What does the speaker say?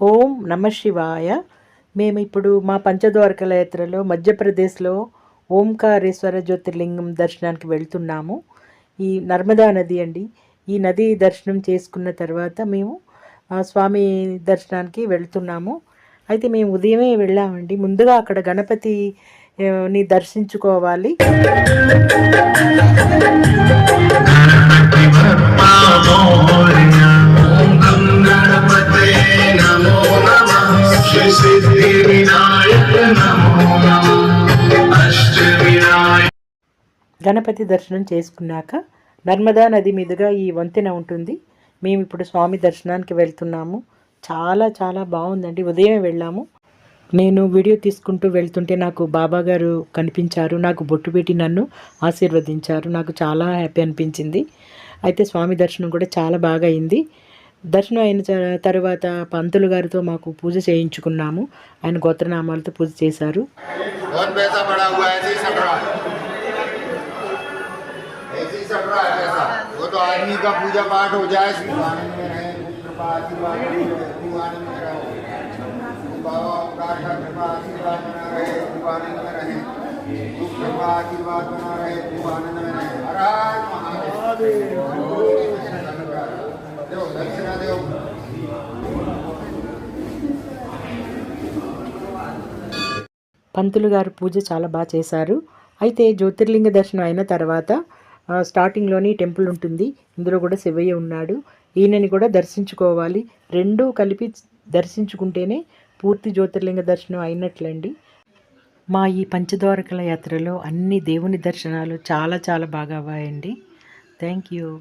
ఓం నమ శివాయ. మేము ఇప్పుడు మా పంచద్వారకల యాత్రలో మధ్యప్రదేశ్లో ఓంకారేశ్వర జ్యోతిర్లింగం దర్శనానికి వెళ్తున్నాము. ఈ నర్మదా నది అండి. ఈ నది దర్శనం చేసుకున్న తర్వాత మేము స్వామి దర్శనానికి వెళ్తున్నాము. అయితే మేము ఉదయమే వెళ్ళామండి. ముందుగా అక్కడ గణపతిని దర్శించుకోవాలి. గణపతి దర్శనం చేసుకున్నాక నర్మదా నది మీదుగా ఈ వంతెన ఉంటుంది. మేము ఇప్పుడు స్వామి దర్శనానికి వెళ్తున్నాము. చాలా చాలా బాగుందండి. ఉదయమే వెళ్ళాము. నేను వీడియో తీసుకుంటూ వెళ్తుంటే నాకు బాబా గారు కనిపించారు. నాకు బొట్టు పెట్టి నన్ను ఆశీర్వదించారు. నాకు చాలా హ్యాపీ అనిపించింది. అయితే స్వామి దర్శనం కూడా చాలా బాగా అయింది. దర్శనం అయిన త- తర్వాత పంతులు గారితో మాకు పూజ చేయించుకున్నాము. ఆయన గోత్రనామాలతో పూజ చేశారు. आदमी का पूजा पाठ हो जाए शिव आनंद में रहे खूब कृपा आशीर्वाद बनी रहे, खूब आनंद में रहो खूब बाबा ओंकार का कृपा आशीर्वाद बना रहे खूब आनंद में रहे खूब कृपा आशीर्वाद बना रहे खूब आनंद में रहे हर हर महादेव देव दर्शन देव పంతులు గారు పూజ చాలా బాగా చేశారు అయితే జ్యోతిర్లింగ దర్శనం అయిన తర్వాత ఆ, స్టార్టింగ్లోని టెంపుల్ ఉంటుంది. ఇందులో కూడా శివయ్య ఉన్నాడు. ఈయనని కూడా దర్శించుకోవాలి. రెండూ కలిపి దర్శించుకుంటేనే పూర్తి జ్యోతిర్లింగ దర్శనం అయినట్లండి. మా ఈ పంచద్వారకల యాత్రలో అన్ని దేవుని దర్శనాలు చాలా చాలా బాగా అవ్వాయండి. Thank you.